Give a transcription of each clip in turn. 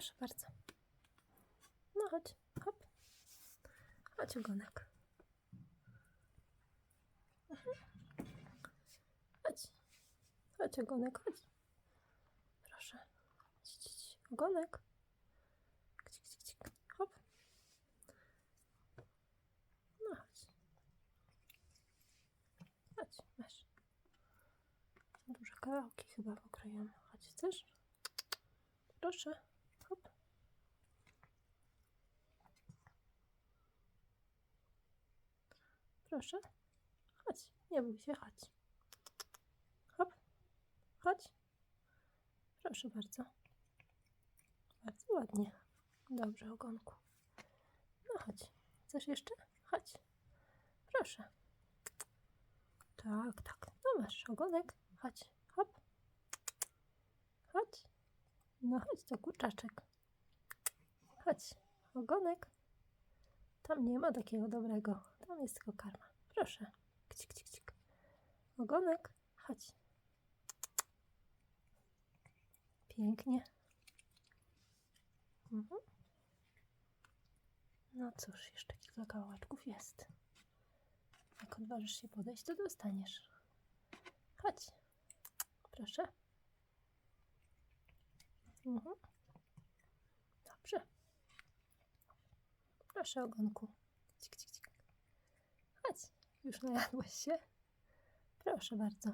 Proszę bardzo. No chodź, hop. Chodź, ogonek. Mhm. Chodź. Chodź, ogonek, chodź. Proszę. Ogonek. Hop. No chodź. Chodź, masz. Duże kawałki chyba pokrojono. Chodź, chcesz? Proszę. Hop. Proszę. Chodź. Nie bój się, chodź. Hop. Chodź. Proszę bardzo. Bardzo ładnie. Dobrze, ogonku. No chodź. Chcesz jeszcze? Chodź. Proszę. Tak, tak. No masz ogonek. Chodź. Hop. Chodź. No chodź, to kurczaczek. Chodź. Ogonek. Tam nie ma takiego dobrego. Tam jest tylko karma. Proszę. Kcik, kcik, kcik. Ogonek. Chodź. Pięknie. Mhm. No cóż, jeszcze kilka kawałeczków jest. Jak odważysz się podejść, to dostaniesz. Chodź. Proszę. Mhm. Dobrze. Proszę, ogonku. Cik, cik, cik. Chodź. Już najadłeś się? Proszę bardzo.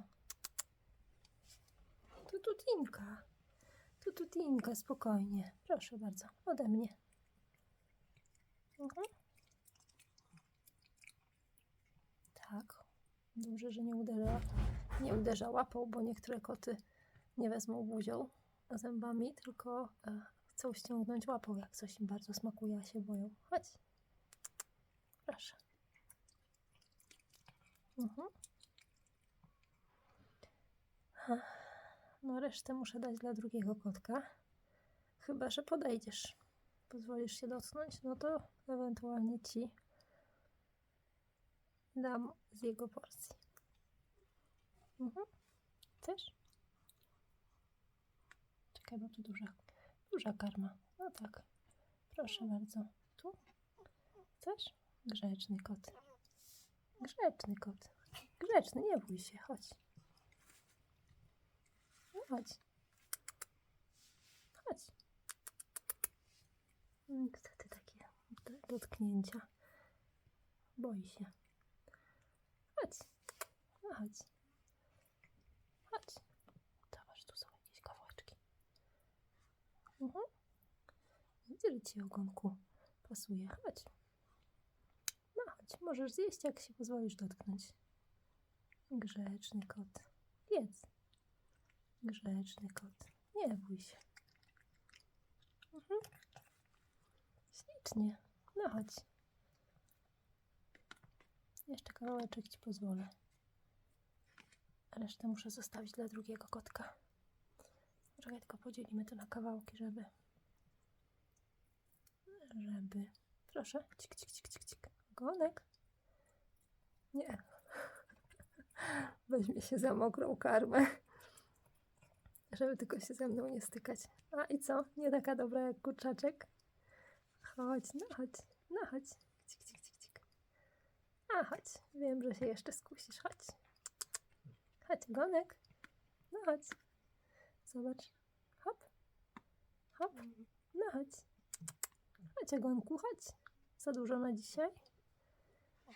Tu tutinka. Tu tutinka, spokojnie. Proszę bardzo. Ode mnie. Mhm. Tak. Dobrze, że nie uderza, nie uderza łapą, bo niektóre koty nie wezmą buzią zębami, tylko e, chcą ściągnąć łapą, jak coś im bardzo smakuje, a się boją. Chodź. Proszę. Mhm. No resztę muszę dać dla drugiego kotka. Chyba, że podejdziesz. Pozwolisz się dotknąć, no to ewentualnie ci dam z jego porcji. Mhm. Chcesz? Czekaj, bo tu duża, duża karma. No tak. Proszę bardzo. Tu? Chcesz? Grzeczny kot. Grzeczny kot. Grzeczny, nie bój się. Chodź. No chodź. Chodź. Niestety takie d- dotknięcia. Boi się. Chodź. No. Chodź. Zobacz, tu są jakieś kawałeczki. Mhm. Że ci ogonku pasuje. Chodź. No chodź, możesz zjeść, jak się pozwolisz dotknąć. Grzeczny kot. Jedz. Grzeczny kot. Nie bój się. Mhm. Ślicznie. No chodź. Jeszcze kawałeczek ci pozwolę. Resztę muszę zostawić dla drugiego kotka. Czekaj, tylko podzielimy to na kawałki, żeby... Żeby... Proszę. Cik, cik, cik, cik, cik. Ogonek. Nie. Weźmie się za mokrą karmę. Żeby tylko się ze mną nie stykać. A i co? Nie taka dobra jak kurczaczek? Chodź, no chodź, no chodź. Cik, cik, cik, cik. A chodź, wiem, że się jeszcze skusisz. Chodź. Chodź, gonek. No chodź. Zobacz. Hop. Hop. No chodź. Chodź, ogonku, chodź. Za dużo na dzisiaj?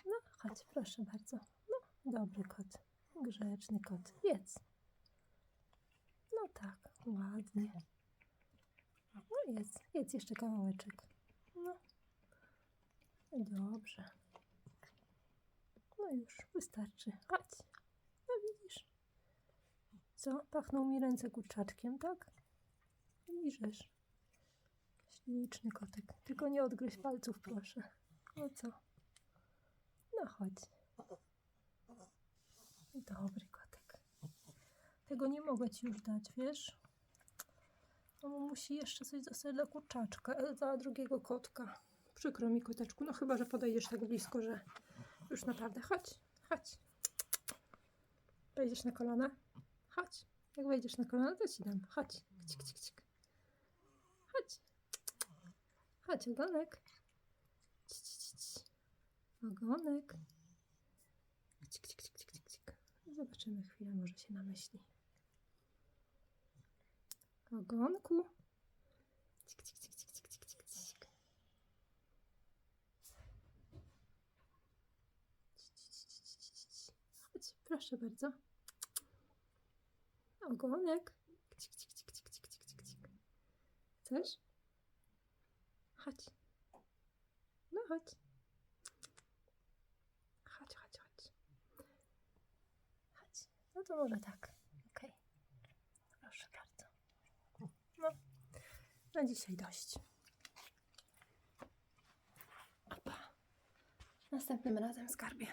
No, chodź, proszę bardzo. No, dobry kot. Grzeczny kot. Jedz. No tak, ładnie. No jedz, jedz jeszcze kawałeczek. No. Dobrze. No już, wystarczy. Chodź. No widzisz. Co? Pachną mi ręce kurczaczkiem, tak? Liżesz. Śliczny kotek. Tylko nie odgryź palców, proszę. No co? No chodź. Dobry kotek. Tego nie mogę ci już dać, wiesz? No bo musi jeszcze coś zostać dla kurczaczka, e, dla drugiego kotka. Przykro mi, koteczku. No chyba, że podejdziesz tak blisko, że już naprawdę. Chodź, chodź. Wejdziesz na kolana? Chodź. Jak wejdziesz na kolana, to ci dam. Chodź. Kcik, kcik, kcik. Chodź. Chodź, ogonek. Ogonek. Cik, cik, cik, cik, cik. Zobaczymy chwilę, może się namyśli. Ogonku. Cik, cik, cik, cik, cik, cik, cik. Chodź, proszę bardzo. Ogonek. Cik, cik, cik, cik, cik, cik, cik. Chcesz? Chodź. No chodź. Chodź, chodź, chodź. Chodź. No to może tak. Okej. Proszę bardzo. No. Na dzisiaj dość. Opa. Następnym razem skarbie.